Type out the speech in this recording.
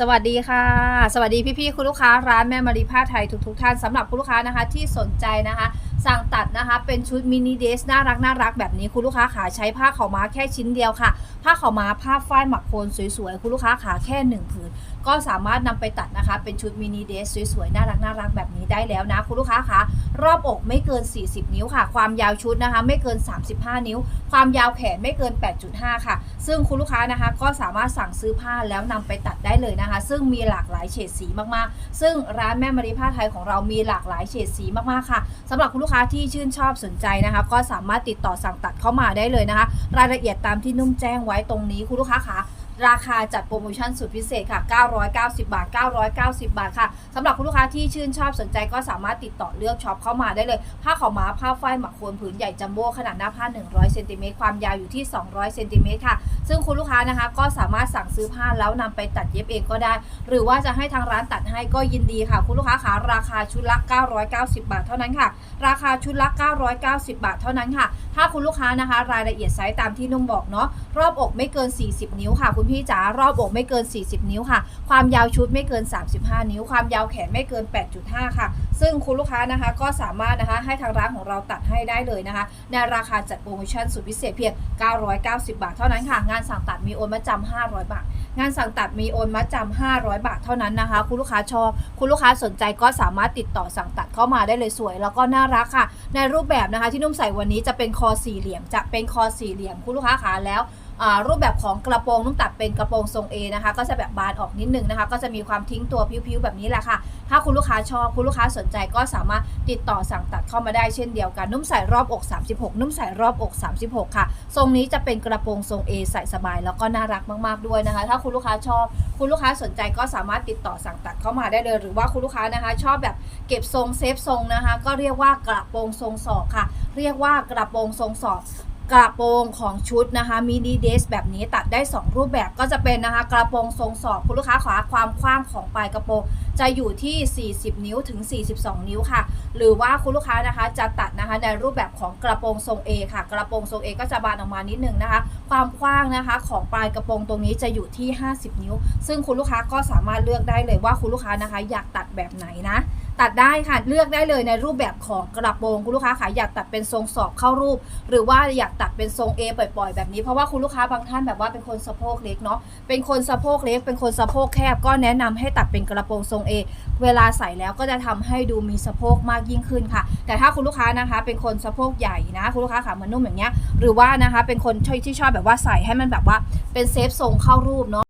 สวัสดีค่ะ สวัสดีพี่ๆคุณลูกค้าร้านแม่มารีผ้าไทยทุกๆท่านสำหรับคุณลูกค้านะคะที่สนใจนะคะสั่งตัดนะคะ เป็นชุดมินิเดสน่ารักน่ารักแบบนี้คุณลูกค้าขาใช้ผ้าขาวม้าแค่ชิ้นเดียวค่ะ ผ้าขาวม้าผ้าฝ้ายหมักโคนสวยๆ คุณลูกค้าขาแค่หนึ่งผืน ก็สามารถนำไปตัดนะคะ เป็นชุดมินิเดสสวยๆ น่ารักน่ารักแบบนี้ได้แล้วนะ คุณลูกค้าคะรอบอกไม่เกิน 40 นิ้วค่ะ ความยาวชุดนะคะ ไม่เกิน 35 นิ้ว ความยาวแขนไม่เกิน 8.5 ค่ะ ซึ่งคุณลูกค้านะคะก็สามารถสั่งซื้อผ้าแล้วนำไปตัดได้เลยนะคะ ซึ่งมีหลากหลายเฉดสีมากๆ ซึ่งร้านแม่มารีผ้าไทยของเรามีหลากหลายเฉดสีมากๆค่ะสำหรับคุณลูกค้าที่ชื่นชอบสนใจนะคะ ก็สามารถติดต่อสั่งตัดเข้ามาได้เลยนะคะ รายละเอียดตามที่นุ่มแจ้งไว้ตรงนี้คุณลูกค้าคะ ราคาจัดโปรโมชั่นสุดพิเศษค่ะ 990 บาท 990 บาทค่ะสำหรับคุณลูกค้าที่ชื่นชอบสนใจก็สามารถติดต่อเลือกช็อปเข้ามาได้เลย ผ้าขาวม้าผ้าฝ้ายหมักโคนผืนใหญ่จัมโบ้ขนาดหน้าผ้า 100เซนติเมตรความยาวอยู่ที่ 200เซนติเมตรค่ะ ซึ่งคุณลูกค้านะคะก็สามารถสั่งซื้อผ้าแล้วนำไปตัดเย็บเองก็ได้ หรือว่าจะให้ทางร้านตัดให้ก็ยินดีค่ะ คุณลูกค้าคะราคาชุดละ 990 บาทเท่านั้นค่ะ ราคาชุดละ 990 บาทเท่านั้นค่ะ ถ้าคุณลูกค้านะคะ รายละเอียดไซส์ตามที่นุ่มบอกเนาะรอบอกไม่เกิน 40 นิ้วค่ะคุณพี่จ๋ารอบอกไม่เกิน 40 นิ้วค่ะ ความยาวชุดไม่เกิน 35 นิ้ว ความยาวแขนไม่เกิน 8.5 ค่ะ ซึ่งคุณลูกค้านะคะก็สามารถนะคะให้ทางร้านของเราตัดให้ได้เลยนะคะ ในราคาจัดโปรโมชั่นสุดพิเศษเพียง 990 บาทเท่านั้นค่ะ งานสั่งตัดมีโอนมาจำ500 บาท งานสั่งตัดมีโอนมาจำ500 บาทเท่านั้นนะคะ คุณลูกค้าชอบ คุณลูกค้าสนใจก็สามารถติดต่อสั่งตัดเข้ามาได้เลยสวย แล้วก็น่ารักค่ะ ในรูปแบบนะคะที่นุ่มใส่วันนี้จะเป็นคอสี่เหลี่ยม จะเป็นคอสี่เหลี่ยมคุณลูกค้าขาแล้ว รูปแบบของกระโปรงนุ่มตัดเป็นกระโปรงทรง A นะคะ ก็จะแบบบานออกนิดนึงนะคะ ก็จะมีความทิ้งตัวพิ้วๆแบบนี้แหละค่ะ ถ้าคุณลูกค้าชอบคุณลูกค้าสนใจก็สามารถติดต่อสั่งตัดเข้ามาได้เช่นเดียวกัน นุ่มใส่รอบอก 36 นุ่มใส่รอบอก 36 ค่ะ ทรงนี้จะเป็นกระโปรงทรง A ใส่สบายแล้วก็น่ารักมากๆด้วยนะคะ ถ้าคุณลูกค้าชอบ คุณลูกค้าสนใจก็สามารถติดต่อสั่งตัดเข้ามาได้เลย หรือว่าคุณลูกค้านะคะ ชอบแบบเก็บทรงเซฟทรงนะคะ ก็เรียกว่ากระโปรงทรงศอกค่ะ เรียกว่ากระโปรงทรงศอก กระโปรงของชุดนะคะมินิเดสแบบนี้ตัดได้ 2 รูปแบบก็จะเป็นนะคะ กระโปรงทรงศอกคุณลูกค้าขาความกว้างของปลายกระโปรงจะอยู่ที่ 40 นิ้วถึง 42 นิ้วค่ะ หรือว่าคุณลูกค้านะคะจะตัดนะคะในรูปแบบของกระโปรงทรง A ค่ะ กระโปรงทรง A ก็จะบานออกมานิดนึงนะคะ ความกว้างนะคะของปลายกระโปรงตรงนี้จะอยู่ที่ 50 นิ้ว ซึ่งคุณลูกค้าก็สามารถเลือกได้เลยว่าคุณลูกค้านะคะ อยากตัดแบบไหนนะ ตัดได้ค่ะเลือกได้เลยในรูปแบบของกระโปรงคุณลูกค้าขาอยากตัดเป็นทรงศอกเข้ารูป หรือว่าอยากตัดเป็นทรง A ปล่อยๆแบบนี้เพราะว่าคุณลูกค้าบางท่านแบบว่าเป็นคนสะโพกเล็กเนาะเป็นคนสะโพกเล็ก เป็นคนสะโพกแคบ ก็แนะนำให้ตัดเป็นกระโปรงทรง A เวลาใส่แล้วก็จะทำให้ดูมีสะโพกมากยิ่งขึ้นค่ะ แต่ถ้าคุณลูกค้านะคะเป็นคนสะโพกใหญ่นะคุณลูกค้าขามันนุ่มอย่างเงี้ยหรือว่านะคะเป็นคนที่ชอบแบบว่าใส่ให้มันแบบว่าเป็นเซฟทรงเข้ารูปเนาะ